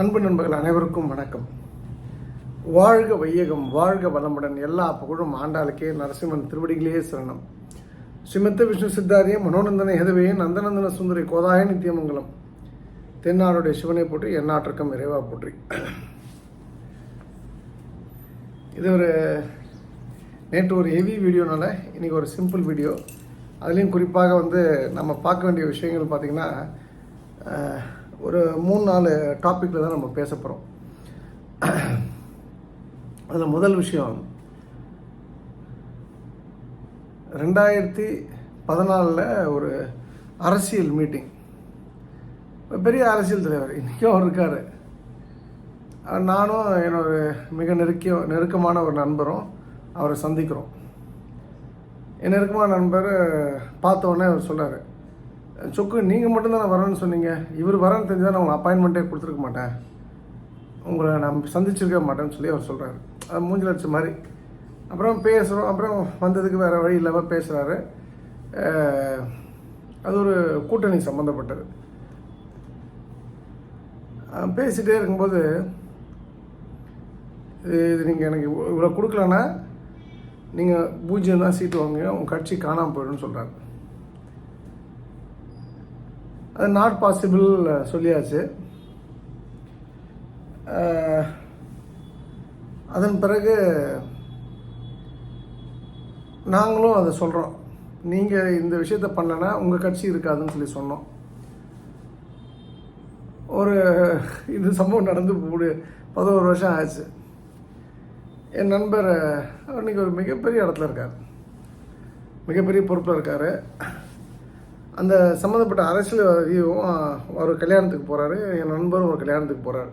அன்பு நண்பர்கள் அனைவருக்கும் வணக்கம். வாழ்க வையகம் வாழ்க வளமுடன் எல்லா புகழும் ஆண்டாளுக்கே நரசிம்மன் திருவடிகளே சரணம். ஸ்ரீமத்த விஷ்ணு சித்தாரிய மனோநந்தன ஹெதவே நந்தநந்தன சுந்தரி கோதாய நித்தியமங்கலம் தென்னாடுடைய சிவனை போற்றி எந்நாட்டிற்கும் இறைவா போற்றி. இது ஒரு நேற்று ஒரு ஹெவி வீடியோனால இன்றைக்கி ஒரு சிம்பிள் வீடியோ அதுலேயும் குறிப்பாக வந்து நம்ம பார்க்க வேண்டிய விஷயங்கள் பார்த்திங்கன்னா ஒரு மூணு நாலு டாப்பிக்கில் தான் நம்ம பேச போகிறோம் அதில் முதல் விஷயம் ரெண்டாயிரத்தி பதினாலில் ஒரு அரசியல் மீட்டிங் பெரிய அரசியல் தலைவர் இன்றைக்கும் அவர் இருக்கார். நானும் என்னோட மிக நெருக்கிய நெருக்கமான ஒரு நண்பரும் அவரை சந்திக்கிறோம். என் நெருக்கமான நண்பர் பார்த்த உடனே அவர் சொல்கிறார் சொக்கு நீங்கள் மட்டும்தானே வரேன்னு சொன்னீங்க. இவர் வரேன்னு தெரிஞ்சால் நான் உங்களை அப்பாயின்மெண்ட்டே கொடுத்துருக்க மாட்டேன். உங்களை நான் சந்திச்சிருக்க மாட்டேன்னு சொல்லி அவர் சொல்கிறாரு அது மூஞ்சில் அடிச்ச மாதிரி. அப்புறம் பேசுகிறோம் அப்புறம் வந்ததுக்கு வேறு வழி இல்லாமல் பேசுகிறாரு அது ஒரு கூட்டணி சம்மந்தப்பட்டது பேசிகிட்டே இருக்கும்போது இது நீங்கள் எனக்கு இவ்வ- இவ்வளோ கொடுக்கலன்னா நீங்கள் பூஜ்ஜியம் தான் சீட்டு வாங்குங்க உங்கள் கட்சி காணாமல் போயிடும்னு சொல்கிறாங்க அது நாட் பாசிபிள் சொல்லியாச்சு. அதன் பிறகு நாங்களும் அதை சொல்கிறோம் நீங்கள் இந்த விஷயத்த பண்ணனா உங்கள் கட்சி இருக்காதுன்னு சொல்லி சொன்னோம். ஒரு இது சம்பவம் நடந்து ஒரு பதினோரு வருஷம் ஆச்சு. என் நண்பர் அவர் இன்னைக்கு ஒரு மிகப்பெரிய இடத்துல இருக்கார். மிகப்பெரிய பொறுப்பில் இருக்கார். அந்த சம்மந்தப்பட்ட அரசியல்வாதியும் ஒரு கல்யாணத்துக்கு போகிறாரு என் நண்பரும் ஒரு கல்யாணத்துக்கு போகிறாரு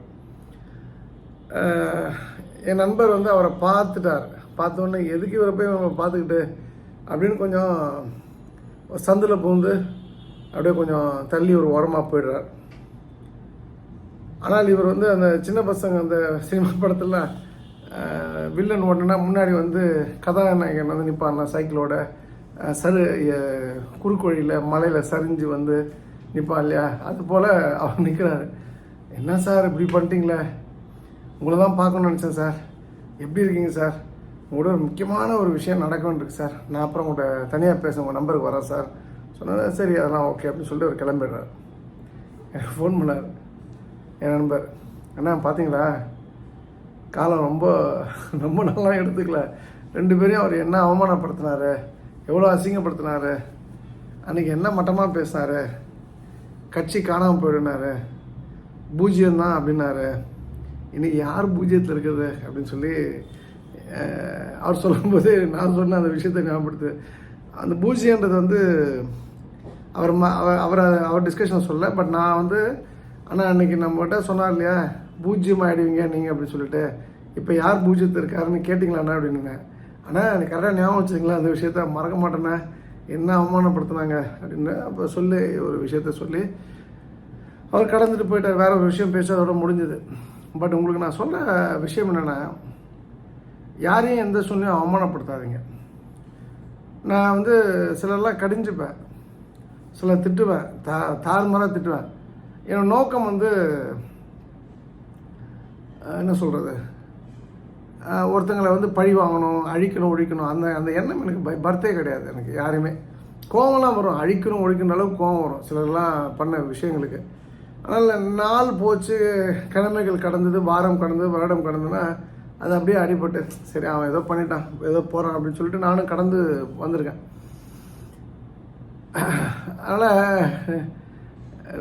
என் நண்பர் வந்து அவரை பார்த்துட்டார். பார்த்த உடனே எதுக்கு இவரை போய் நம்ம பார்த்துக்கிட்டு? அப்படின்னு கொஞ்சம் சந்தில் பூந்து அப்படியே கொஞ்சம் தள்ளி ஒரு உரமாக போயிடுறார். ஆனால் இவர் வந்து அந்த சின்ன பசங்க அந்த சினிமா படத்தில் வில்லன் ஓட்டுனா முன்னாடி வந்து கதாநாயகன் வந்து நிற்பான்ல சைக்கிளோட சரு குறுக்கோழியில் மலையில் சரிஞ்சு வந்து நிற்பான் இல்லையா? அது போல் அவர் நிற்கிறாரு என்ன சார் இப்படி பண்ணிட்டீங்களே? உங்களை தான் பார்க்கணும்னு நினச்சேன் சார். எப்படி இருக்கீங்க சார்? உங்களோட ஒரு முக்கியமான ஒரு விஷயம் நடக்க சார். நான் அப்புறம் உங்கள்கிட்ட தனியாக பேச உங்கள் நம்பருக்கு வரேன் சார். சொன்னேன் சரி அதெல்லாம் ஓகே அப்படின்னு சொல்லிட்டு அவர் கிளம்பிடுறாரு. எனக்கு ஃபோன் பண்ணார். என் நண்பர் அண்ணா பார்த்தீங்களா? காலம் ரொம்ப ரொம்ப நல்லா எடுத்துக்கல. ரெண்டு பேரையும் அவர் என்ன அவமானப்படுத்தினாரு? எவ்வளோ அசிங்கப்படுத்தினாரு? அன்றைக்கி என்ன மட்டமாக பேசினாரு? கட்சி காணாமல் போயிடுனாரு. பூஜ்ஜியம் தான் அப்படின்னாரு. இன்றைக்கி யார் பூஜ்ஜியத்தில் இருக்குது அப்படின்னு சொல்லி அவர் சொல்லும்போது நான் சொன்ன அந்த விஷயத்தை ஞாபகப்படுத்து. அந்த பூஜ்ஜியன்றது வந்து அவர் ம அவர் அவர் அவர் டிஸ்கஷன் சொல்ல பட் நான் வந்து ஆனால் அன்னைக்கு நம்மகிட்ட சொன்னார் இல்லையா? பூஜ்ஜியம் ஆகிடுவீங்க நீங்கள் அப்படின்னு சொல்லிட்டு இப்போ யார் பூஜ்ஜியத்தில் இருக்காருன்னு கேட்டிங்களாண்ணா அப்படின்னு ஆனால் எனக்கு கரெக்டாக ஞாபகம் வச்சுங்களா அந்த விஷயத்த மறக்க மாட்டேனே என்ன அவமானப்படுத்தினாங்க அப்படின்னு அப்போ சொல்லி ஒரு விஷயத்த சொல்லி அவர் கடந்துட்டு போயிட்டார். வேற ஒரு விஷயம் பேச அதோட முடிஞ்சது. பட் உங்களுக்கு நான் சொல்ல விஷயம் என்னென்னா யாரையும் எந்த சூழ்நிலையும் அவமானப்படுத்தாதீங்க. நான் வந்து சிலர்லாம் கடிஞ்சுப்பேன். சில திட்டுவேன். தா தாறுமாறாக திட்டுவேன். என்னோடய நோக்கம் வந்து என்ன சொல்கிறது ஒருத்தங்களை வந்து பழி வாங்கணும் அழிக்கணும் ஒழிக்கணும் அந்த அந்த எண்ணம் எனக்கு பை பர்த்தே கிடையாது எனக்கு யாருமே கோவம்லாம் வரும். அழிக்கணும் ஒழிக்கணும் அளவுக்கு கோவம் வரும். சிலர்லாம் பண்ண விஷயங்களுக்கு. அதனால் நாள் போச்சு கிழமைகள் கடந்தது வாரம் கடந்தது வருடம் கடந்ததுன்னா அது அப்படியே அடிபட்டு சரி அவன் ஏதோ பண்ணிட்டான் ஏதோ போகிறான் அப்படின்னு சொல்லிட்டு நானும் கடந்து வந்திருக்கேன். அதனால்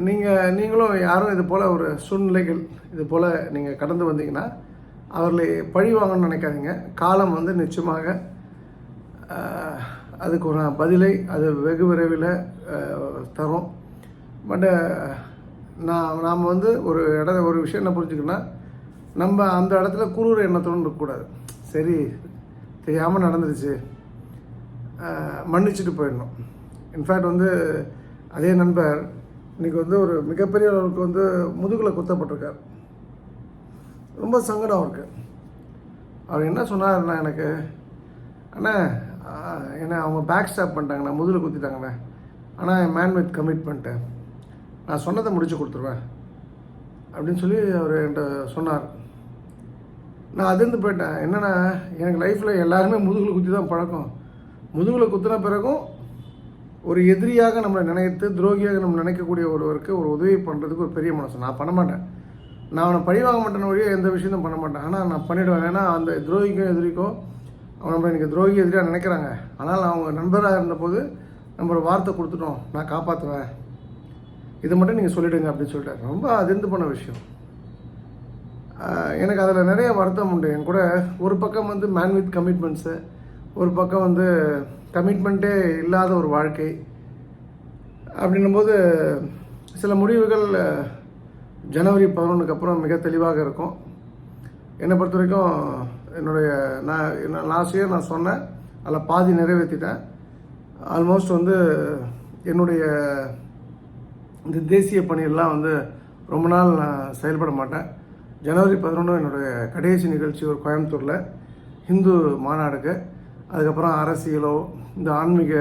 நீங்கள் நீங்களும் யாரும் இது போல் ஒரு சூழ்நிலைகள் இது போல் நீங்கள் கடந்து வந்தீங்கன்னா அவர்களை பழி வாங்கணும்னு நினைக்காதீங்க. காலம் வந்து நிச்சயமாக அதுக்கு ஒரு பதிலை அது வெகு விரைவில் தரும். பட்டு நான் நாம் வந்து ஒரு இட ஒரு விஷயம் என்ன புரிஞ்சுக்கணும்னா நம்ம அந்த இடத்துல குரூர் எண்ணத்தோடு இருக்கக்கூடாது சரி தெரியாமல் நடந்துருச்சு. மன்னிச்சுட்டு போயிடணும். இன்ஃபேக்ட் வந்து அதே நண்பர் இன்றைக்கி வந்து ஒரு மிகப்பெரிய அளவுக்கு வந்து முதுகில் குத்தப்பட்டிருக்கார். ரொம்ப சங்கடம் அவருக்கு. அவர் என்ன சொன்னார்ண்ணா எனக்கு அண்ணா என்ன அவங்க பேக் ஸ்டாப் பண்ணிட்டாங்கண்ணா முதுகில் குத்திட்டாங்கண்ணா. ஆனால் என் மேன் வித் கமிட்மெண்ட்டு நான் சொன்னதை முடிச்சு கொடுத்துருவேன். அப்படின்னு சொல்லி அவர் என்கிட்ட சொன்னார். நான் அதிர்ந்து போயிட்டேன். என்னென்னா எனக்கு லைஃப்பில் எல்லாருமே முதுகில் குத்தி தான் பழக்கம். முதுகில் குத்தின பிறகும் ஒரு எதிரியாக நம்மளை நினைத்து துரோகியாக நம்ம நினைக்கக்கூடிய ஒருவருக்கு ஒரு உதவி பண்ணுறதுக்கு ஒரு பெரிய மனசு. நான் பண்ண மாட்டேன். நான் அவனை பழிவாங்க மாட்டேன் வழியே எந்த விஷயத்தையும் பண்ண மாட்டேன். ஆனால் நான் பண்ணிவிடுவேன் ஏன்னா அந்த துரோகிக்கும் எதிரிக்கும் அவன் நம்ம எனக்கு துரோகி எதிரியாக நினைக்கிறாங்க. ஆனால் நான் அவங்க நண்பராக இருந்தபோது நம்ம ஒரு வார்த்தை கொடுத்துட்டோம். நான் காப்பாற்றுவேன் இதை மட்டும் நீங்கள் சொல்லிவிடுங்க அப்படின்னு சொல்லிட்டு ரொம்ப அதிர்ந்து போன விஷயம். எனக்கு அதில் நிறைய வருத்தம் உண்டு. என் கூட ஒரு பக்கம் வந்து மேன் வித் கமிட்மெண்ட்ஸு ஒரு பக்கம் வந்து கமிட்மெண்ட்டே இல்லாத ஒரு வாழ்க்கை. அப்படின்னும்போது சில முடிவுகள் ஜனவரி பதினொன்றுக்கு அப்புறம் மிக தெளிவாக இருக்கும். என்னை பொறுத்த வரைக்கும் என்னுடைய நான் லாஸ்ட் இயர் நான் சொன்னேன். அதில் பாதி நிறைவேற்றிட்டேன். ஆல்மோஸ்ட் வந்து என்னுடைய இந்த தேசிய பணியெல்லாம் வந்து ரொம்ப நாள் நான் செயல்பட மாட்டேன். ஜனவரி பதினொன்று என்னுடைய கடைசி நிகழ்ச்சி ஒரு கோயம்புத்தூரில் ஹிந்து மாநாடுக்கு. அதுக்கப்புறம் அரசியலோ இந்த ஆன்மீக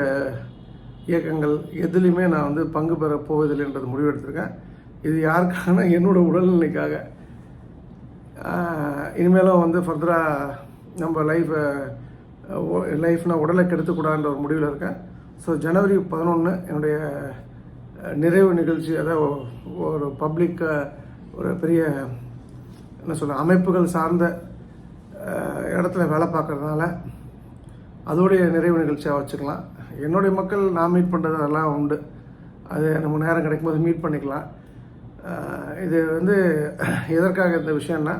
இயக்கங்கள் எதுலேயுமே நான் வந்து பங்கு பெற போவதில்லைன்றது முடிவெடுத்திருக்கேன். இது யாருக்கான? என்னோட உடல்நிலைக்காக. இனிமேலும் வந்து ஃபர்தராக நம்ம லைஃப்பை லைஃப்னால் உடலை கெடுத்துக்கூடாதுன்ற ஒரு முடிவில் இருக்கேன். ஸோ ஜனவரி பதினொன்று என்னுடைய நிறைவு நிகழ்ச்சி அதாவது ஒரு பப்ளிக் ஒரு பெரிய என்ன சொல்ல அமைப்புகள் சார்ந்த இடத்துல வேலை பார்க்குறதுனால அதோடைய நிறைவு நிகழ்ச்சியாக வச்சுக்கலாம். என்னுடைய மக்கள் நான் மீட் பண்ணுறது அதெல்லாம் உண்டு. அது நம்ம நேரம் கிடைக்கும்போது மீட் பண்ணிக்கலாம். இது வந்து எதற்காக இந்த விஷயம்னா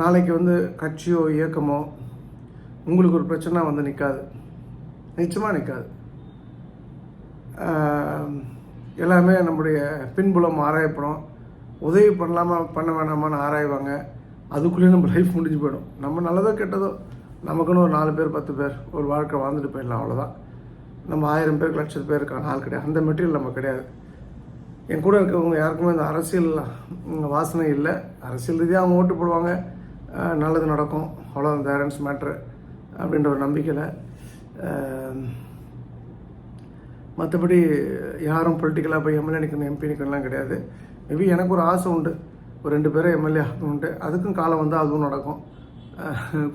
நாளைக்கு வந்து கட்சியோ இயக்கமோ உங்களுக்கு ஒரு பிரச்சனை வந்து நிற்காது நிச்சயமாக நிற்காது எல்லாமே நம்முடைய பின்புலம் ஆராயப்படும். உதவி பண்ணலாமா பண்ண வேணாமான்னு ஆராய்வாங்க. அதுக்குள்ளேயே நம்ம லைஃப் முடிஞ்சு போயிடும். நம்ம நல்லதோ கெட்டதோ நமக்குன்னு ஒரு நாலு பேர் பத்து பேர் ஒரு வாழ்க்கை வாழ்ந்துட்டு போயிடலாம் அவ்வளோதான் நம்ம ஆயிரம் பேருக்கு லட்சம் இருக்காங்க ஆள் கிடையாது. அந்த மெட்டீரியல் நம்ம கிடையாது. என் கூட இருக்கிறவங்க யாருக்குமே இந்த அரசியல் வாசனை இல்லை. அரசியல் ரீதியாக அவங்க ஓட்டு போடுவாங்க. நல்லது நடக்கும். அவ்வளோ தேரன்ஸ் மேட்ரு அப்படின்ற ஒரு நம்பிக்கையில் மற்றபடி யாரும் பொலிட்டிக்கலாக போய் எம்எல்ஏ நிற்கணும் எம்பி நிற்கணும்லாம் கிடையாது. மேபி எனக்கு ஒரு ஆசை உண்டு. ஒரு ரெண்டு பேரும் எம்எல்ஏ உண்டு. அதுக்கும் காலம் வந்தால் அதுவும் நடக்கும்.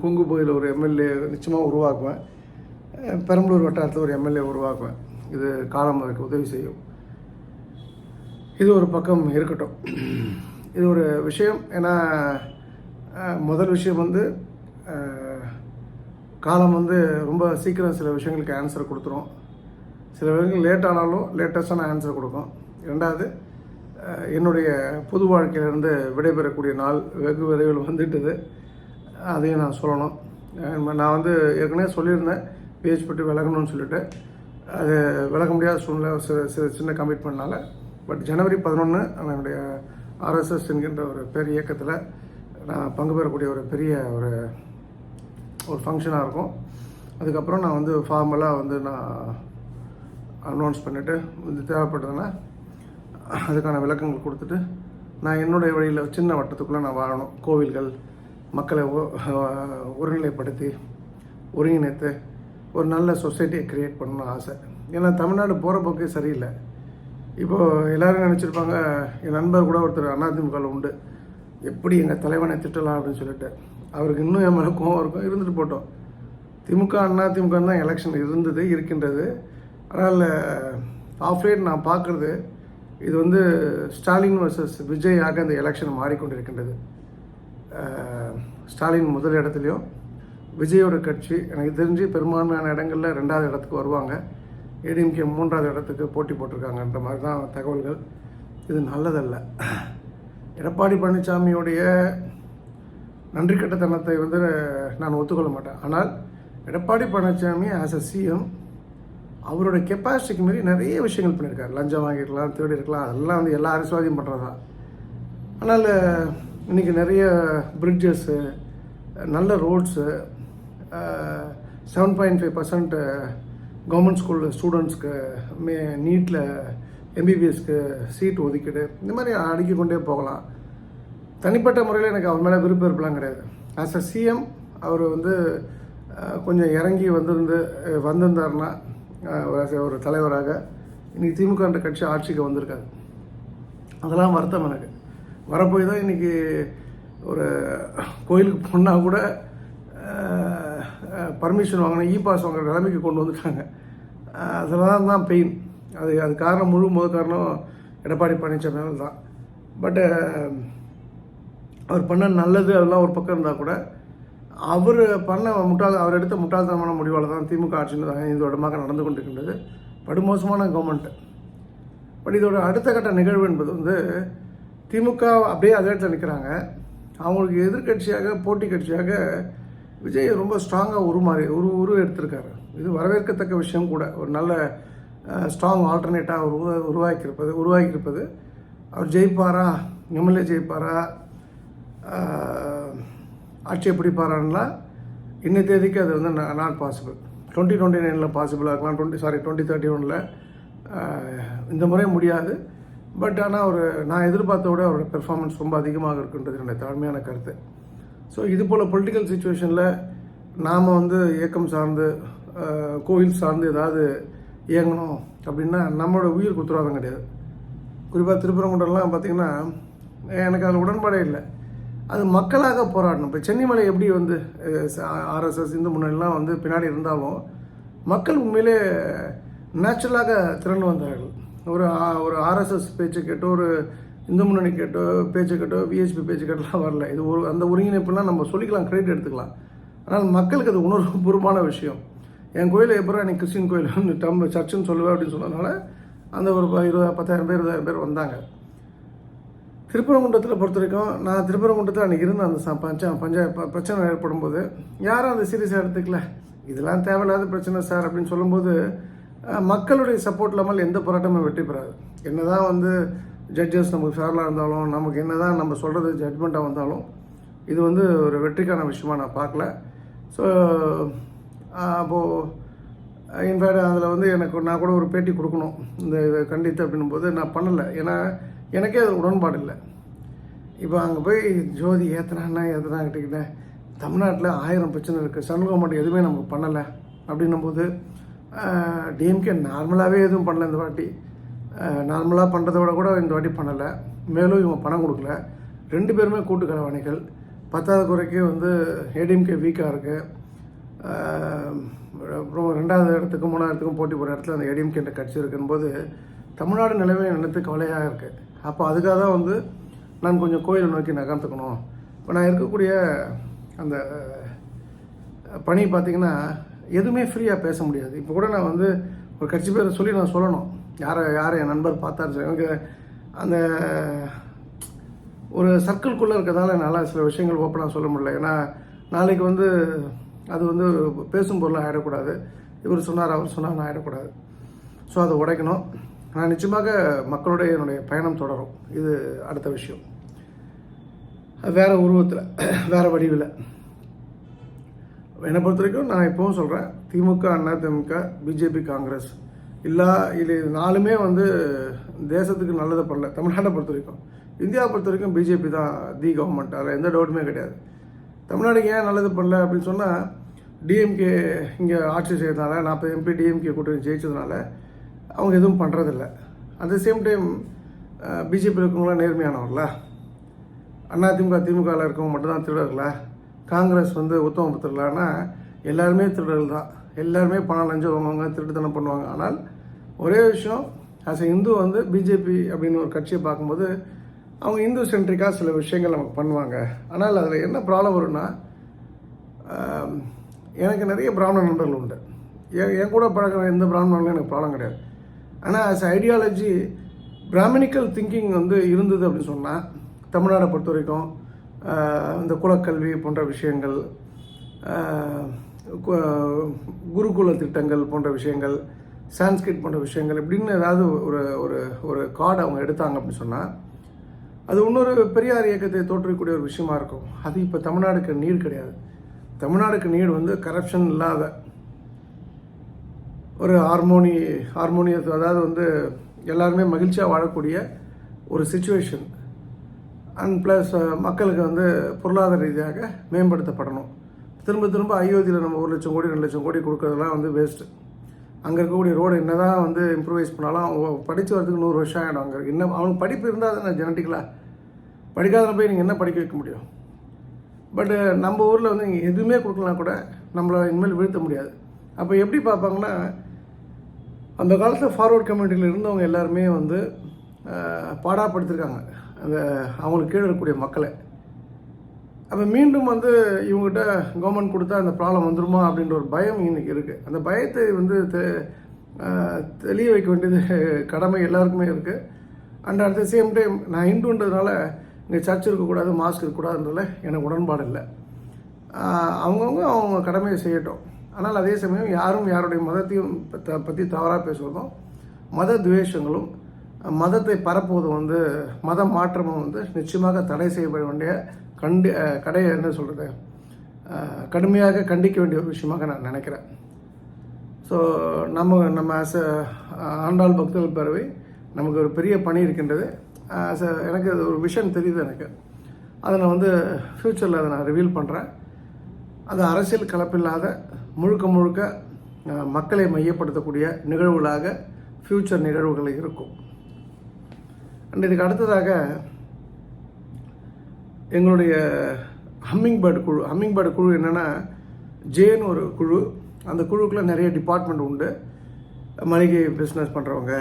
குங்கு கொங்கு பகுதியில் ஒரு எம்எல்ஏ நிச்சயமாக உருவாக்குவேன். பெரம்பலூர் வட்டாரத்தில் ஒரு எம்எல்ஏ உருவாக்குவேன். இது காலம் அதுக்கு உதவி செய்யும். இது ஒரு பக்கம் இருக்கட்டும். இது ஒரு விஷயம். ஏன்னா முதல் விஷயம் வந்து காலம் வந்து ரொம்ப சீக்கிரம் சில விஷயங்களுக்கு ஆன்சர் கொடுத்துரும். சில விஷயங்கள் லேட் ஆனாலும் லேட்டஸ்டான ஆன்சர் கொடுக்கும். ரெண்டாவது என்னுடைய புது வாழ்க்கையிலேருந்து விடைபெறக்கூடிய நாள் வெகு விரைவில் வந்துட்டுது. அதையும் நான் சொல்லணும். நான் வந்து ஏற்கனவே சொல்லியிருந்தேன். பிஹெச் பற்றி விலகணும்னு சொல்லிட்டு. அது விலக முடியாத சூழ்நிலை சில சில சின்ன கமிட்மெண்ட்னால பட் ஜனவரி பதினொன்று என்னுடைய ஆர்எஸ்எஸ் என்கின்ற ஒரு பெரிய இயக்கத்தில் நான் பங்கு பெறக்கூடிய ஒரு பெரிய ஒரு ஒரு ஃபங்க்ஷனாக இருக்கும். அதுக்கப்புறம் நான் வந்து ஃபார்மலாக வந்து நான் அனௌன்ஸ் பண்ணிவிட்டு இது தேவைப்பட்டதுன்னா அதுக்கான விளக்கங்கள் கொடுத்துட்டு நான் என்னுடைய வழியில் சின்ன வட்டத்துக்குள்ளே நான் வாழணும். கோவில்கள் மக்களை ஒருநிலைப்படுத்தி ஒருங்கிணைத்து ஒரு நல்ல சொசைட்டியை க்ரியேட் பண்ணணும்னு ஆசை. ஏன்னா தமிழ்நாடு போகிற போக்கே சரியில்லை. இப்போது எல்லோரும் நினச்சிருப்பாங்க என் நண்பர் கூட ஒருத்தர் அதிமுகவில் உண்டு. எப்படி எங்கள் தலைவனை திட்டலாம் அப்படின்னு சொல்லிட்டு. அவருக்கு இன்னும் என் மேலே கோவம் இருக்கும். இருந்துட்டு போட்டோம். திமுக அண்ணா திமுக தான் எலெக்ஷன் இருந்தது இருக்கின்றது. ஆனால் ஆஃப் நான் பார்க்குறது இது வந்து ஸ்டாலின் வர்சஸ் விஜயாக இந்த எலெக்ஷன் மாறிக்கொண்டிருக்கின்றது. ஸ்டாலின் முதல் இடத்துலையும் விஜயோட கட்சி எனக்கு தெரிஞ்சு பெரும்பான்மையான இடங்களில் ரெண்டாவது இடத்துக்கு வருவாங்க. ஏடிஎம்கே மூன்றாவது இடத்துக்கு போட்டி போட்டிருக்காங்கன்ற மாதிரி தான் தகவல்கள். இது நல்லதல்ல. எடப்பாடி பழனிசாமியுடைய நன்றி கட்டத்தனத்தை வந்து நான் ஒத்துக்கொள்ள மாட்டேன். ஆனால் Edappadi Palaniswami as a CM அவரோட கெப்பாசிட்டிக்கு மாரி நிறைய விஷயங்கள் பண்ணியிருக்காரு. லஞ்சம் வாங்கியிருக்கலாம் தேடி இருக்கலாம் அதெல்லாம் வந்து எல்லா அரசுவாதியும் பண்ணுறது தான் ஆனால் இன்றைக்கி நிறைய பிரிட்ஜஸ்ஸு நல்ல roads seven point five percent government ஸ்கூலில் ஸ்டூடெண்ட்ஸ்க்கு மே நீட்டில் எம்பிபிஎஸ்க்கு சீட் ஒதுக்கீடு இந்த மாதிரி அடுக்கி கொண்டே போகலாம். தனிப்பட்ட முறையில் எனக்கு அவர் மேலே விருப்பம் இருப்பெல்லாம் கிடையாது ஆஸ் அ சிஎம் அவர் வந்து கொஞ்சம் இறங்கி வந்திருந்து வந்திருந்தாருன்னா ஒரு- தலைவராக இன்றைக்கி திமுக என்ற கட்சி ஆட்சிக்கு வந்திருக்காரு. அதெல்லாம் வருத்தம் எனக்கு. வரப்போய் தான் இன்றைக்கி ஒரு கோயிலுக்கு போனால் கூட பர்மிஷன் வாங்கின இ பாஸ் வாங்குற நிலைமைக்கு கொண்டு வந்துட்டாங்க. அதெல்லாம் தான் பெயின் அது அது காரணம் முழு முத காரணம் எடப்பாடி பழனிசாமி தான். பட்டு அவர் பண்ண நல்லது அதெல்லாம் ஒரு பக்கம் இருந்தால் கூட அவர் பண்ண முட்டாள் அவர் எடுத்த முட்டாள்தனமான முடிவால் தான் திமுக ஆட்சி ஐந்து வருடமாக நடந்து கொண்டிருக்கின்றது. படுமோசமான கவர்மெண்ட்டு பட் இதோட அடுத்த கட்ட நிகழ்வு என்பது வந்து திமுக அப்படியே அதே இடத்துல நிற்கிறாங்க அவங்களுக்கு எதிர்கட்சியாக போட்டி கட்சியாக விஜய் ரொம்ப ஸ்ட்ராங்காக உருமாறி உரு உருவ எடுத்திருக்காரு. இது வரவேற்கத்தக்க விஷயம் கூட. ஒரு நல்ல ஸ்ட்ராங் ஆல்டர்னேட்டாக உருவா உருவாக்கியிருப்பது உருவாக்கியிருப்பது அவர் ஜெயிப்பாரா? எம்எல்ஏ ஜெயிப்பாரா? ஆட்சியை பிடிப்பாரான்லாம் இன்ன தேதிக்கு அது வந்து நாட் பாசிபிள் டுவெண்ட்டி டுவெண்ட்டி நைனில் பாசிபிளாக இருக்கலாம். டுவெண்ட்டி சாரி டுவெண்ட்டி தேர்ட்டி ஒனில் இந்த முறை முடியாது. பட் ஆனால் ஒரு நான் எதிர்பார்த்த விட அவரோட பெர்ஃபார்மன்ஸ் ரொம்ப அதிகமாக இருக்குன்றது என்னுடைய தாழ்மையான கருத்து. ஸோ இது போல் பொலிட்டிக்கல் சுச்சுவேஷனில் நாம் வந்து இயக்கம் சார்ந்து கோயில் சார்ந்து ஏதாவது இயங்கணும் அப்படின்னா நம்மளோட உயிர் உத்தரவாதம் கிடையாது. குறிப்பாக திருப்பரங்குன்றம்லாம் பார்த்திங்கன்னா எனக்கு அதில் உடன்பாடே இல்லை. அது மக்களாக போராடணும். இப்போ சென்னிமலை எப்படி வந்து ஆர்எஸ்எஸ் இந்து முன்னணிலாம் வந்து பின்னாடி இருந்தாலும் மக்கள் உண்மையிலே நேச்சுரலாக திறன் வந்தார்கள். ஒரு ஒரு ஆர்எஸ்எஸ் பேச்சு கேட்டு ஒரு இந்து முன்னணி கேட்டோ பேச்சு கேட்டோ விஎஸ்பி பேச்சு கேட்டோலாம் வரல. இது ஒரு அந்த ஒருங்கிணைப்புலாம் நம்ம சொல்லிக்கலாம் கிரெடிட் எடுத்துக்கலாம். ஆனால் மக்களுக்கு அது உணர்வு பூர்வமான விஷயம். என் கோயிலில் எப்போ நீ கிறிஸ்டின் கோயில் டம் சர்ச்சுன்னு சொல்லுவேன் அப்படின்னு சொன்னதுனால அந்த ஒரு இருபது பத்தாயிரம் பேர் இருபதாயிரம் பேர் வந்தாங்க. திருப்பரங்குன்றத்தில் பொறுத்த வரைக்கும் நான் திருப்பரங்குன்றத்தில் அன்றைக்கி இருந்தேன் அந்த பஞ்சா பஞ்ச பிரச்சனை ஏற்படும் போது யாரும் அந்த சீரியஸாக எடுத்துக்கல. இதெல்லாம் தேவையில்லாத பிரச்சனை சார் அப்படின்னு சொல்லும்போது மக்களுடைய சப்போர்ட் இல்லாமல் எந்த போராட்டமும் வெற்றி பெறாது. என்ன தான் வந்து ஜட்ஜஸ் நமக்கு ஃபேரலாக இருந்தாலும் நமக்கு என்ன தான் நம்ம சொல்கிறது ஜட்மெண்ட்டாக வந்தாலும் இது வந்து ஒரு வெற்றிக்கான விஷயமா நான் பார்க்கல. ஸோ அப்போது இன்ஃபேக்ட் அதில் வந்து எனக்கு நான் கூட ஒரு பேட்டி கொடுக்கணும். இந்த இதை கண்டித்து அப்படின்னும் போது நான் பண்ணலை. ஏன்னா எனக்கே அது உடன்பாடு இல்லை. இப்போ அங்கே போய் ஜோதி ஏற்றுனான்னா ஏற்றுனா கிட்டக்கிட்ட தமிழ்நாட்டில் ஆயிரம் பிரச்சனை இருக்குது சென்ட்ரல் கவர்மெண்ட் எதுவுமே நமக்கு பண்ணலை. அப்படின்னும் போது டிஎம்கே நார்மலாகவே எதுவும் பண்ணல இந்த வாட்டி. நார்மலாக பண்ணுறத விட கூட இந்த வாட்டி பண்ணலை. மேலும் இவங்க பணம் கொடுக்கல. ரெண்டு பேருமே கூட்டு கலவாணிகள். பத்தாவது குறைக்கு வந்து ஏடிஎம்கே வீக்காக இருக்குது அப்புறம் ரெண்டாவது இடத்துக்கு மூணாவது இடத்துக்கும் போட்டி போகிற இடத்துல அந்த ஏடிஎம்கேன்ற கட்சி இருக்கும்போது தமிழ்நாடு நிலைமை நினைத்து கவலையாக இருக்குது அப்போ அதுக்காக தான் வந்து நான் கொஞ்சம் கோயிலை நோக்கி நகர்த்துக்கணும் இப்போ நான் இருக்கக்கூடிய அந்த பணி பார்த்திங்கன்னா எதுவுமே ஃப்ரீயாக பேச முடியாது. இப்போ கூட நான் வந்து ஒரு கட்சி பேரை சொல்லி நான் சொல்லணும். யாரை யாரை என் நண்பர் பார்த்தாரு சார். எனக்கு அந்த ஒரு சர்க்கிள்குள்ளே இருக்கிறதால என்னால் சில விஷயங்கள் ஓப்பனாக சொல்ல முடியல. ஏன்னா நாளைக்கு வந்து அது வந்து பேசும் பொருளாக ஆகிடக்கூடாது இவர் சொன்னார் அவர் சொன்னார் நான் ஆகிடக்கூடாது ஸோ அதை உடைக்கணும். நான் நிச்சயமாக மக்களுடைய என்னுடைய பயணம் தொடரும். இது அடுத்த விஷயம். வேறு உருவத்தில் வேறு வடிவில். என்னை பொறுத்த வரைக்கும் நான் இப்போவும் சொல்கிறேன் திமுக அண்ணா திமுக பிஜேபி காங்கிரஸ். இல்லை இது நாலுமே வந்து தேசத்துக்கு நல்லதை பண்ணல. தமிழ்நாட்டை பொறுத்த வரைக்கும். இந்தியாவை பொறுத்த வரைக்கும் பிஜேபி தான் தி கவர்மெண்ட். அதில் எந்த டவுட்டுமே கிடையாது. தமிழ்நாடுக்கு ஏன் நல்லது பண்ணல அப்படின்னு சொன்னால் டிஎம்கே இங்கே ஆட்சி செய்கிறதுனால நாற்பது எம்பி டிஎம்கே கூட்டணி ஜெயிச்சதுனால அவங்க எதுவும் பண்ணுறதில்ல அட் த சேம் டைம் பிஜேபியில் இருக்கவங்களாம் நேர்மையானவர்களா? அதிமுக திமுகவில் இருக்கவங்க மட்டும்தான் திருடர்களா? காங்கிரஸ் வந்து உத்தம புத்திரலான்னா எல்லாருமே திருடர்கள் தான். எல்லாருமே பணம் லஞ்சம் வாங்குவாங்க திருட்டுத்தனம் பண்ணுவாங்க. ஆனால் ஒரே விஷயம் ஆஸ் எ இந்து வந்து பிஜேபி அப்படின்னு ஒரு கட்சியை பார்க்கும்போது அவங்க இந்து சென்ட்ரிக்காக சில விஷயங்கள் நமக்கு பண்ணுவாங்க. ஆனால் அதில் என்ன ப்ராப்ளம் வரும்னா எனக்கு நிறைய பிராமண நண்பர்கள் உண்டு. என் என் கூட பழக்கிற எந்த பிராமணர்களும் எனக்கு ப்ராப்ளம் கிடையாது. ஆனால் ஆஸ் ஐடியாலஜி பிராமணிக்கல் திங்கிங் வந்து இருந்தது அப்படின்னு சொன்னால் தமிழ்நாடை பொறுத்த வரைக்கும் இந்த குலக்கல்வி போன்ற விஷயங்கள் குருகுல திட்டங்கள் போன்ற விஷயங்கள் சான்ஸ்கிரிட் போன்ற விஷயங்கள் இப்படின்னு ஏதாவது ஒரு ஒரு ஒரு கார்டு அவங்க எடுத்தாங்க அப்படின்னு சொன்னால் அது இன்னொரு பெரியார் இயக்கத்தை தோற்றக்கூடிய ஒரு விஷயமா இருக்கும். அது இப்போ தமிழ்நாடுக்கு நீர் கிடையாது. தமிழ்நாடுக்கு நீர் வந்து கரப்ஷன் இல்லாத ஒரு ஹார்மோனி ஹார்மோனியத்து அதாவது வந்து எல்லாருமே மகிழ்ச்சியாக வாழக்கூடிய ஒரு சுச்சுவேஷன் அண்ட் ப்ளஸ் மக்களுக்கு வந்து பொருளாதார ரீதியாக மேம்படுத்தப்படணும். திரும்ப திரும்ப அயோத்தியில் நம்ம ஒரு லட்சம் கோடி ரெண்டு லட்சம் கோடி கொடுக்கறதெல்லாம் வந்து வேஸ்ட்டு அங்கே இருக்கக்கூடிய ரோடு என்ன தான் வந்து இம்ப்ரூவைஸ் பண்ணாலும் அவங்க படித்து வரதுக்கு நூறு வருஷம் ஆகிடும் அங்கே இன்னும் அவனுக்கு படிப்பு இருந்தால் தானே ஜெனட்டிக்கலாக படிக்காதவனை போய் நீங்கள் என்ன படிக்க வைக்க முடியும்? பட்டு நம்ம ஊரில் வந்து நீங்கள் எதுவுமே கொடுக்கலாம் கூட நம்மளை இனிமேல் வீழ்த்த முடியாது. அப்போ எப்படி பார்ப்பாங்கன்னா அந்த காலத்தில் ஃபார்வர்ட் கம்யூனிட்டியில் இருந்தவங்க எல்லாருமே வந்து பாடாப்படுத்திருக்காங்க அந்த அவங்களுக்கு கீழே இருக்கக்கூடிய மக்களை. அப்போ மீண்டும் வந்து இவங்ககிட்ட கவர்மெண்ட் கொடுத்தா அந்த ப்ராப்ளம் வந்துருமா அப்படின்ற ஒரு பயம் இன்னைக்கு இருக்குது அந்த பயத்தை வந்து தெ தெளிய வைக்க வேண்டியது கடமை எல்லாருக்குமே இருக்குது and at the same time நான் இந்துன்றதுனால இங்கே சர்ச் இருக்கக்கூடாது மாஸ்க் இருக்கக்கூடாதுன்றதுல எனக்கு உடன்பாடு இல்லை. அவங்கவுங்க அவங்க கடமையை செய்யட்டும். ஆனால் அதே சமயம் யாரும் யாருடைய மதத்தையும் பத்த- பற்றி தவறாக பேசுவதும் மத துவேஷங்களும் மதத்தை பரப்புவதும் வந்து மத மாற்றமும் வந்து நிச்சயமாக தடை செய்யப்பட வேண்டிய கண்டி கடை என்ன சொல்கிறது கடுமையாக கண்டிக்க வேண்டிய ஒரு விஷயமாக நான் நினைக்கிறேன். ஸோ நம்ம நம்ம ஆஸ் ஆண்டாள் பக்தர்கள் பறவை நமக்கு ஒரு பெரிய பணி இருக்கின்றது. ஆஸ் அ எனக்கு அது ஒரு விஷன் தெரியுது எனக்கு. அதை நான் வந்து ஃப்யூச்சரில் அதை நான் ரிவீல் பண்ணுறேன் அது அரசியல் கலப்பில்லாத முழுக்க முழுக்க மக்களை மையப்படுத்தக்கூடிய நிகழ்வுகளாக ஃப்யூச்சர் நிகழ்வுகள் இருக்கும். அண்ட் இதுக்கு அடுத்ததாக எங்களுடைய ஹம்மிங் பேர்டு குழு ஹம்மிங் பேர்டு குழு என்னென்னா ஜேன்னு ஒரு குழு. அந்த குழுக்குள்ள நிறைய டிபார்ட்மெண்ட் உண்டு. மளிகை பிஸ்னஸ் பண்ணுறவங்க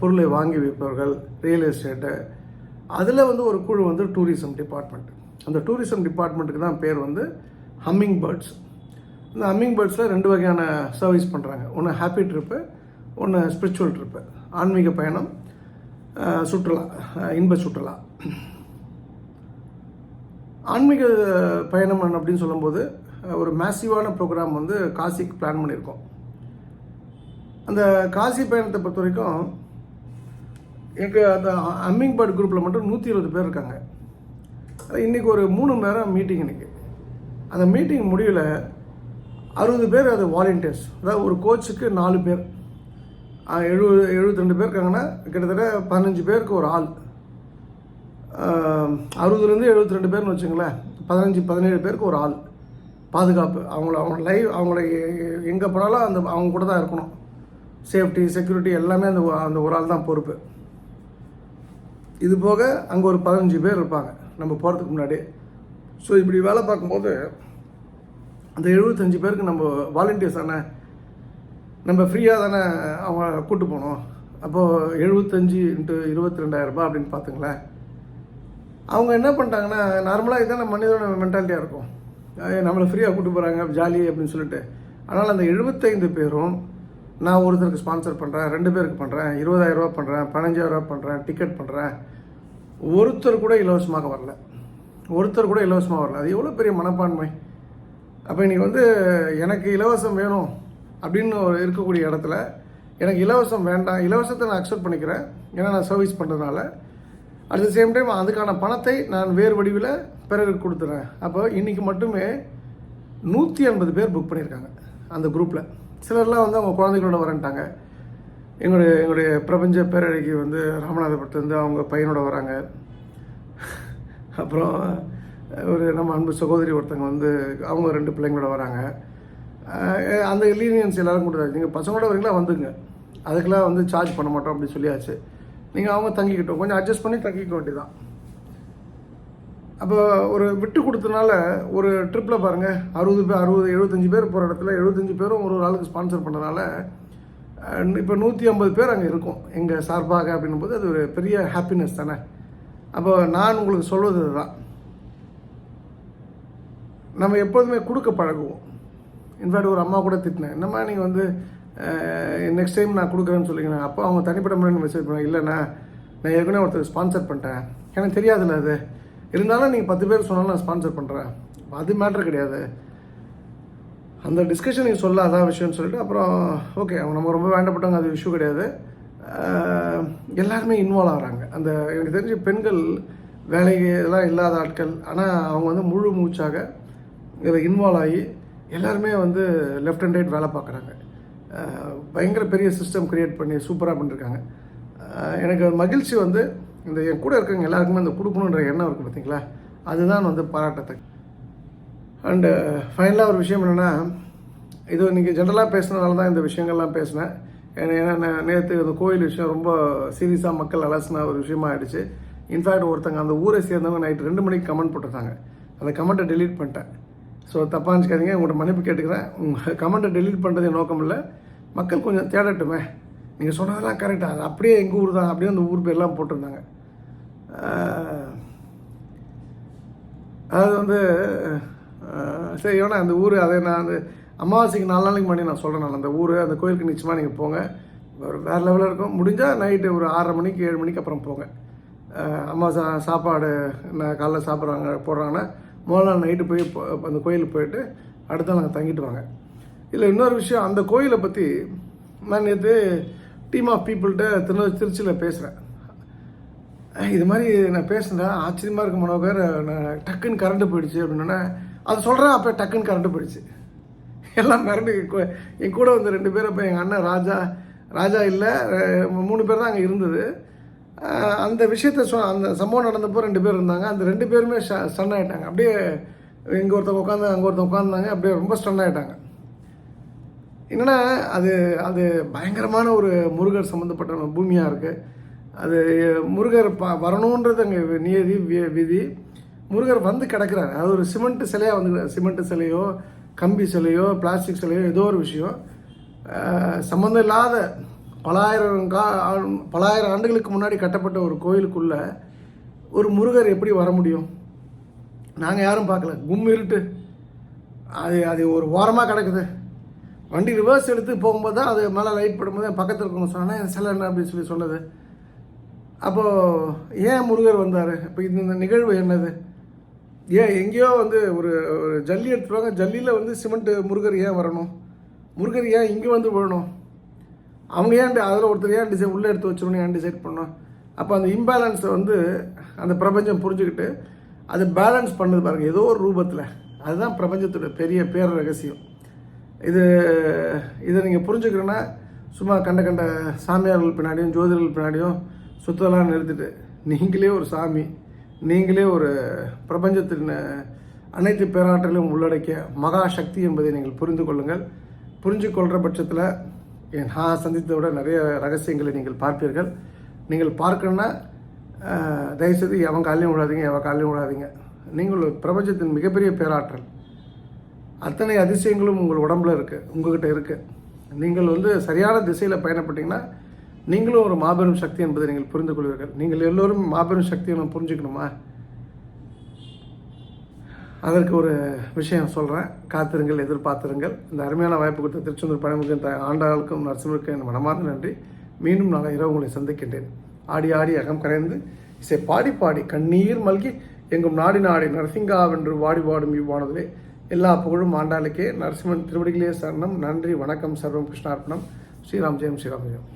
பொருளை வாங்கி விற்பவர்கள் ரியல் எஸ்டேட்டு அதில் வந்து ஒரு குழு வந்து டூரிசம் டிபார்ட்மெண்ட் அந்த டூரிசம் டிபார்ட்மெண்ட்டுக்கு தான் பேர் வந்து ஹம்மிங் பேர்ட்ஸ் இந்த ஹம்மிங் பேர்ட்ஸில் ரெண்டு வகையான சர்வீஸ் பண்ணுறாங்க ஒன்று ஹாப்பி ட்ரிப்பு ஒன்று ஸ்பிரிச்சுவல் ட்ரிப்பு ஆன்மீக பயணம் சுற்றுலா இன்ப சுற்றுலா. ஆன்மீக பயணம் அப்படின்னு சொல்லும்போது ஒரு மேசிவான ப்ரோக்ராம் வந்து காசிக்கு பிளான் பண்ணியிருக்கோம். அந்த காசி பயணத்தை பொறுத்த வரைக்கும் எங்கள் அந்த அம்மிங் பேர்ட் குரூப்பில் மட்டும் நூற்றி இருபது பேர் இருக்காங்க. இன்றைக்கி ஒரு மூணு மணி நேரம் மீட்டிங் இன்றைக்கி அந்த மீட்டிங் முடிவில் அறுபது பேர் அது வாலண்டியர்ஸ் அதாவது ஒரு கோச்சுக்கு நாலு பேர். எழுபது எழுபத்தி ரெண்டு பேர் இருக்காங்கன்னா கிட்டத்தட்ட பதினஞ்சு பேருக்கு ஒரு ஆள். அறுபதுலேருந்து எழுபத்தி ரெண்டு பேர்னு வச்சுங்களேன். பதினஞ்சு பதினேழு பேருக்கு ஒரு ஆள். பாதுகாப்பு. அவங்கள அவங்க லைவ் அவங்கள எங்கே போனாலும் அந்த அவங்க கூட தான் இருக்கணும். சேஃப்டி செக்யூரிட்டி எல்லாமே அந்த அந்த ஒரு ஆள் தான் பொறுப்பு. இது போக அங்கே ஒரு பதினஞ்சு பேர் இருப்பாங்க. நம்ம போகிறதுக்கு முன்னாடி ஸோ இப்படி வேலை பார்க்கும்போது அந்த எழுபத்தஞ்சு பேருக்கு நம்ம வாலண்டியர்ஸ் தானே நம்ம ஃப்ரீயாக தானே அவங்க கூட்டு போனோம் அப்போது எழுபத்தஞ்சு இன்ட்டு இருபத்தி ரெண்டாயிரம் ரூபாய் அப்படின்னு பார்த்துங்களேன். அவங்க என்ன பண்ணிட்டாங்கன்னா நார்மலாக இதான மனிதனோட மென்டாலிட்டியாக இருக்கும். நம்மளை ஃப்ரீயாக கூட்டு போகிறாங்க ஜாலி அப்படின்னு சொல்லிட்டு. ஆனால் அந்த எழுபத்தைந்து பேரும் நான் ஒருத்தருக்கு ஸ்பான்சர் பண்ணுறேன் ரெண்டு பேருக்கு பண்ணுறேன் இருபதாயிரம் ரூபா பண்ணுறேன் பதினஞ்சாயிரம் ரூபா பண்ணுறேன் டிக்கெட் பண்ணுறேன் ஒருத்தர் கூட இலவசமாக வரல. ஒருத்தர் கூட இலவசமாக வரல. அது எவ்வளோ பெரிய மனப்பான்மை. அப்போ இன்றைக்கி வந்து எனக்கு இலவசம் வேணும் அப்படின்னு ஒரு இருக்கக்கூடிய இடத்துல எனக்கு இலவசம் வேண்டாம் இலவசத்தை நான் அக்செப்ட் பண்ணிக்கிறேன். ஏன்னா நான் சர்வீஸ் பண்ணுறதுனால அட் த சேம் டைம் அதுக்கான பணத்தை நான் வேறு வடிவில் பிறருக்கு கொடுத்துறேன். அப்போ இன்றைக்கி மட்டுமே நூற்றி ஐம்பது பேர் புக் பண்ணியிருக்காங்க அந்த குரூப்பில் சிலர்லாம் வந்து அவங்க குழந்தைகளோட வரன்ட்டாங்க. எங்களுடைய எங்களுடைய பிரபஞ்ச பேரழிக்கு வந்து ராமநாதபுரத்துலேருந்து அவங்க பையனோட வராங்க. அப்புறம் ஒரு நம்ம அன்பு சகோதரி ஒருத்தங்க வந்து அவங்க ரெண்டு பிள்ளைங்களோட வராங்க. அந்த லீனியன்ஸ் எல்லோரும் கொடுத்தாச்சு. நீங்கள் பசங்களோட வரீங்களா? வந்துங்க அதுக்கெல்லாம் வந்து சார்ஜ் பண்ண மாட்டோம் அப்படி சொல்லியாச்சு. நீங்கள் அவங்க தங்கிக்கிட்டோம் கொஞ்சம் அட்ஜஸ்ட் பண்ணி தங்கிக்க வேண்டியதான் அப்போ ஒரு விட்டு கொடுத்தனால ஒரு ட்ரிப்பில் பாருங்கள் அறுபது பேர் அறுபது எழுபத்தஞ்சு பேர் போகிற இடத்துல எழுபத்தஞ்சு பேரும் ஒரு ஒரு ஆளுக்கு ஸ்பான்சர் பண்ணனால இப்போ நூற்றி ஐம்பது பேர் அங்கே இருக்கும். எங்கள் சார்பாக அப்படின்னும் போது அது ஒரு பெரிய ஹாப்பினஸ் தானே. அப்போ நான் உங்களுக்கு சொல்வது தான் நம்ம எப்போதுமே கொடுக்க பழகுவோம். இன்ஃபேக்ட் ஒரு அம்மா கூட திட்டினேன் என்னம்மா நீங்கள் வந்து நெக்ஸ்ட் டைம் நான் கொடுக்குறேன்னு சொல்லிங்க அப்போ அவங்க தனிப்பட்ட முறையில் மெசேஜ் பண்ணாங்க இல்லைண்ணா நான் ஏற்கனவே ஒருத்தர் ஸ்பான்சர் பண்ணிட்டேன். எனக்கு தெரியாதுல்ல அது. இருந்தாலும் நீங்கள் பத்து பேர் சொன்னாலும் நான் ஸ்பான்சர் பண்ணுறேன் அது மேட்ரு கிடையாது. அந்த டிஸ்கஷன் நீங்கள் சொல்ல அதான் விஷயம்னு சொல்லிட்டு அப்புறம் ஓகே அவங்க நம்ம ரொம்ப வேண்டப்பட்டவங்க அது இஷ்யூ கிடையாது. எல்லாருமே இன்வால்வ் ஆகிறாங்க. அந்த எனக்கு தெரிஞ்ச பெண்கள் வேலைக்கு இதெல்லாம் இல்லாத ஆட்கள் ஆனால் அவங்க வந்து முழு மூச்சாக இதில் இன்வால்வ் ஆகி எல்லாருமே வந்து லெஃப்ட் அண்ட் ரைட் வேலை பார்க்குறாங்க. பயங்கர பெரிய சிஸ்டம் க்ரியேட் பண்ணி சூப்பராக பண்ணியிருக்காங்க எனக்கு மகிழ்ச்சி வந்து இந்த என் கூட இருக்கவங்க எல்லாருக்குமே இந்த கொடுக்கணுன்ற எண்ணம் இருக்குது பார்த்தீங்களா அதுதான் வந்து பாராட்டத்தக்க. அண்டு ஃபைனலாக ஒரு விஷயம் என்னென்னா இது இன்றைக்கி ஜென்ரலாக பேசுனதுனால தான் இந்த விஷயங்கள்லாம் பேசினேன். ஏன்னா ஏன்னா நேற்று இந்த கோயில் விஷயம் ரொம்ப சீரியஸாக மக்கள் அலசின ஒரு விஷயமா ஆயிடுச்சு. இன்ஃபேக்ட் ஒருத்தங்க அந்த ஊரை சேர்ந்தவங்க நைட் ரெண்டு மணிக்கு கமெண்ட் போட்டிருந்தாங்க. அந்த கமெண்ட்டை டெலீட் பண்ணிட்டேன். ஸோ தப்பாக நினச்சிக்காதீங்க உங்கள்கிட்ட மன்னிப்பு கேட்டுக்கிறேன். உங்கள் கமெண்ட்டை டெலீட் பண்ணுறது என் நோக்கம் இல்லை மக்கள் கொஞ்சம் தேடட்டுமே. நீங்கள் சொன்னதெல்லாம் கரெக்டாக அது அப்படியே எங்கள் ஊர் தான். அப்படியே அந்த ஊர் பேர்லாம் போட்டிருந்தாங்க. அது அதாவது வந்து சரி வேணா அந்த ஊர் அதை நான் அந்த அமாவாசைக்கு நாலு நாளைக்கு முன்னாடி நான் சொல்கிறேன் நான். அந்த ஊர் அந்த கோயிலுக்கு நிச்சயமாக நீங்கள் போங்க. ஒரு வேறு லெவலில் இருக்கும். முடிஞ்சால் நைட்டு ஒரு ஆறரை மணிக்கு ஏழு மணிக்கு அப்புறம் போங்க. அம்மா சா சாப்பாடு நான் காலைல சாப்பிட்றாங்க போடுறாங்கன்னா முதல் நாள் நைட்டு போய் அந்த கோயிலுக்கு போயிட்டு அடுத்த நாள் நாங்கள் தங்கிட்டு வாங்க இதில் இன்னொரு விஷயம் அந்த கோயிலை பற்றி நான் நேற்று டீம் ஆஃப் பீப்புள்கிட்ட திரு திருச்சியில் பேசுகிறேன் இது மாதிரி நான் பேசுனேன். ஆச்சரியமாக இருக்க மனோகர். நான் டக்குன்னு கரண்ட்டு போயிடுச்சு அப்படின்னா அது சொல்கிறேன் அப்போ டக்குன்னு கரண்ட்டு போயிடுச்சு. எல்லாம் மிரண்டு என் கூட வந்து ரெண்டு பேர் இப்போ எங்கள் அண்ணன் ராஜா ராஜா இல்லை மூணு பேர் தான் அங்கே இருந்தது. அந்த விஷயத்த சொ அந்த சம்பவம் நடந்தப்போ ரெண்டு பேர் இருந்தாங்க. அந்த ரெண்டு பேருமே ஸ்டன் ஆகிட்டாங்க அப்படியே இங்கே ஒருத்தவங்க உட்காந்து அங்கே ஒருத்தவங்க உட்காந்தாங்க. அப்படியே ரொம்ப ஸ்டன் ஆகிட்டாங்க என்னன்னா அது அது பயங்கரமான ஒரு முருகர் சம்மந்தப்பட்ட பூமியாக இருக்குது அது முருகர் ப வரணுன்றது அங்கே நியதி வி- விதி. முருகர் வந்து கிடக்கிறாரு. அது ஒரு சிமெண்ட்டு சிலையாக வந்து சிமெண்ட்டு சிலையோ கம்பி சிலையோ பிளாஸ்டிக் சிலையோ ஏதோ ஒரு விஷயம். சம்மந்தம் இல்லாத பலாயிரம் கா ஆ- பலாயிரம் ஆண்டுகளுக்கு முன்னாடி கட்டப்பட்ட ஒரு கோயிலுக்குள்ளே ஒரு முருகர் எப்படி வர முடியும்? நாங்கள் யாரும் பார்க்கல. கும் இருட்டு. அது அது ஒரு ஓரமாக கிடக்குது. வண்டி ரிவர்ஸ் எடுத்து போகும்போது தான் அது மேலே லைட் படும்போது என் பக்கத்தில் இருக்கணும் சொன்னேன் சில என்ன? அப்படின்னு சொல்லி சொன்னது. அப்போது ஏன் முருகர் வந்தார்? இப்போ இந்த இந்த நிகழ்வு என்னது? ஏன் எங்கேயோ வந்து ஒரு ஒரு ஜல்லி எடுத்துருவாங்க ஜல்லியில் வந்து சிமெண்ட்டு முருகர் ஏன் வரணும்? முருகர் ஏன் இங்கே வந்து விழணும்? அவங்க ஏன் அதில் ஒருத்தர் ஏன் டிசைன் உள்ளே எடுத்து வச்சிடணும் ஏன் டிசைட் பண்ணோம் அப்போ அந்த இம்பேலன்ஸை வந்து அந்த பிரபஞ்சம் புரிஞ்சுக்கிட்டு அது பேலன்ஸ் பண்ணுது பாருங்கள் ஏதோ ஒரு ரூபத்தில். அதுதான் பிரபஞ்சத்தோட பெரிய பேர் ரகசியம் இது இதை நீங்கள் புரிஞ்சுக்கிறேன்னா சும்மா கண்ட கண்ட சாமியார்கள் பின்னாடியும் ஜோதிடர்கள் பின்னாடியும் சுத்தலாம் நிறுத்திட்டு நீங்களே ஒரு சாமி நீங்களே ஒரு பிரபஞ்சத்தின் அனைத்து பேராற்றலையும் உள்ளடக்கிய மகா சக்தி என்பதை நீங்கள் புரிந்து கொள்ளுங்கள். புரிஞ்சு கொள்கிற பட்சத்தில் நான் சந்தித்ததை சந்தித்ததோட நிறைய ரகசியங்களை நீங்கள் பார்ப்பீர்கள். நீங்கள் பார்க்கணுன்னா தயவுசெய்து அவன் காலையும் விடாதீங்க எவன் காலையும் விடாதீங்க நீங்கள் பிரபஞ்சத்தின் மிகப்பெரிய பேராற்றல். அத்தனை அதிசயங்களும் உங்கள் உடம்புல இருக்குது உங்ககிட்ட இருக்குது நீங்கள் வந்து சரியான திசையில் பயணப்பட்டீங்கன்னா நீங்களும் ஒரு மாபெரும் சக்தி என்பதை நீங்கள் புரிந்து கொள்வீர்கள் நீங்கள் எல்லோரும் மாபெரும் சக்தியை நம்ம புரிஞ்சுக்கணுமா? அதற்கு ஒரு விஷயம் சொல்கிறேன் காத்திருங்கள் எதிர்பார்த்திருங்கள். இந்த அருமையான வாய்ப்பு கொடுத்த திருச்செந்தூர் பழமுகன் த ஆண்டாளுக்கும் நரசிம்மருக்கும் என் மனமார்ந்த நன்றி. மீண்டும் நாளை இரவு உங்களை சந்திக்கின்றேன். ஆடி ஆடி அகம் கரைந்து இசை பாடி பாடி கண்ணீர் மல்கி எங்கும் நாடி நாடி நரசிங்காவென்று வாடி வாடும் இவ்வானதிலே எல்லா புகழும் ஆண்டாளுக்கே. நரசிம்மன் திருவடிகளே சரணம். நன்றி வணக்கம் சர்வம் கிருஷ்ணார்ப்பணம். ஸ்ரீராம் ஜெயம் ஸ்ரீராம் ஜெயம்.